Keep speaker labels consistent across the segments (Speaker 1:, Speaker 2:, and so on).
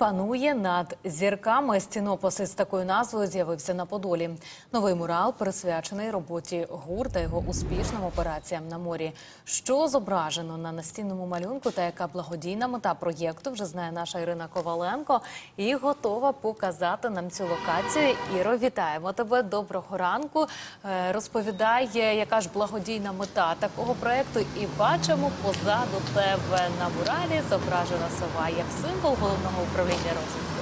Speaker 1: панує над зірками. Стінопис із такою назвою з'явився на Подолі. Новий мурал присвячений роботі ГУР та його успішним операціям на морі. Що зображено на настінному малюнку та яка благодійна мета проєкту вже знає наша Ірина Коваленко і готова показати нам цю локацію. Іро, вітаємо тебе. Доброго ранку. Е, Розповідай, е, яка ж благодійна мета такого проєкту. І бачимо позаду тебе на муралі зображена сова як символ головного управління make that.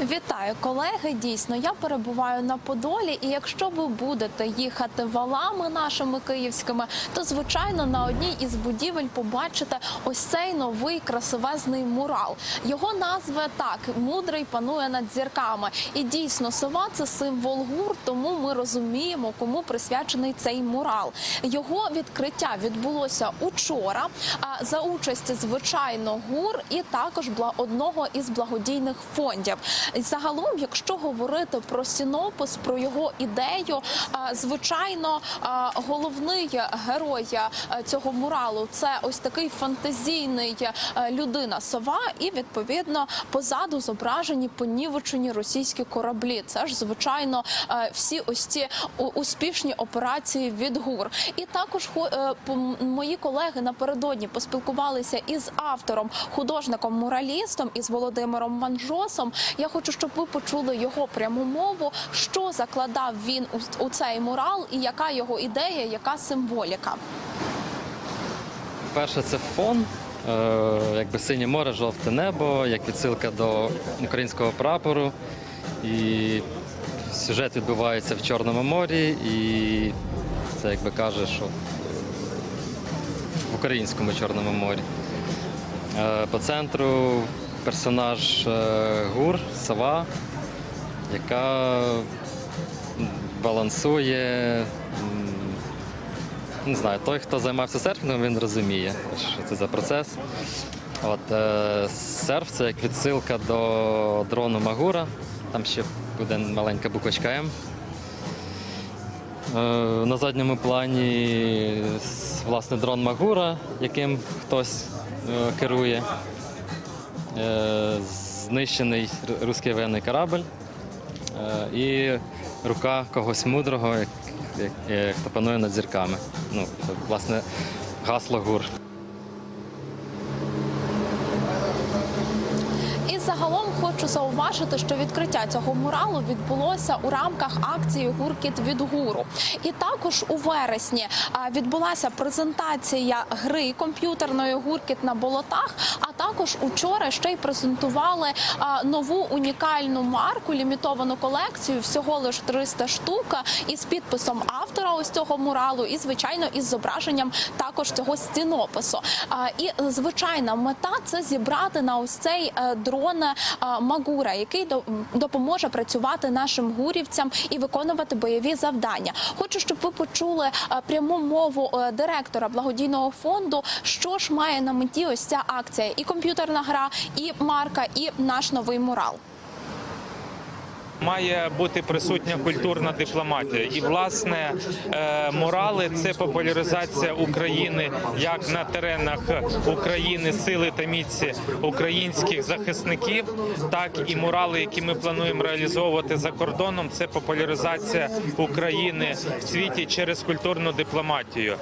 Speaker 2: Вітаю, колеги. Дійсно, я перебуваю на Подолі, і якщо ви будете їхати валами нашими київськими, то звичайно на одній із будівель побачите ось цей новий красивезний мурал. Його назва так мудрий панує над зірками. І дійсно, сова це символ гур, тому ми розуміємо, кому присвячений цей мурал. Його відкриття відбулося учора. За участі звичайно гур і також одного із благодійних фондів. Загалом, якщо говорити про синопис, про його ідею, звичайно, головний герой цього муралу це ось такий фантазійний людина сова, і відповідно позаду зображені понівечені російські кораблі. Це ж звичайно всі ось ці успішні операції від ГУР. І також е, мої колеги напередодні поспілкувалися із автором, художником муралістом із Володимиром Манжосом. Я хочу, щоб ви почули його пряму мову, що закладав він у, цей мурал, і яка його ідея, яка символіка.
Speaker 3: Перше, це фон, е, якби синє море, жовте небо, як відсилка до українського прапору. І сюжет відбувається в Чорному морі, і це якби каже, що в українському Чорному морі. Е, По центру персонаж е, Гур, сова, яка балансує. не знаю, той, хто займався серфінгом, він розуміє, що це за процес. От, е, серф це як відсилка до дрону Магура. Там ще буде маленька буквочка М. Е, на задньому плані власне дрон Магура, яким хтось е, керує. Е, знищений руський воєнний корабль. Е, і рука когось мудрого, хто панує над зірками. Ну, це, власне, гасло гур.
Speaker 2: Загалом хочу зауважити, що відкриття цього муралу відбулося у рамках акції Гуркіт від гуру. І також у вересні відбулася презентація гри комп'ютерної гуркіт на болотах. Також учора ще й презентували нову унікальну марку, лімітовану колекцію, всього лише 300 штук, із підписом автора ось цього муралу, і звичайно із зображенням також цього стінопису. І звичайна мета це зібрати на ось цей е, дрон е, Магура, який до- допоможе працювати нашим гурівцям і виконувати бойові завдання. Хочу, щоб ви почули е, пряму мову директора благодійного фонду, що ж має на меті ось ця акція, і комп'ютерна гра, і марка, і наш новий мурал.
Speaker 4: Має бути присутня культурна дипломатія, і власне е, морали це популяризація України як на теренах України, сили та міці українських захисників, так і морали, які ми плануємо реалізовувати за кордоном. Це популяризація України в світі через культурну дипломатію.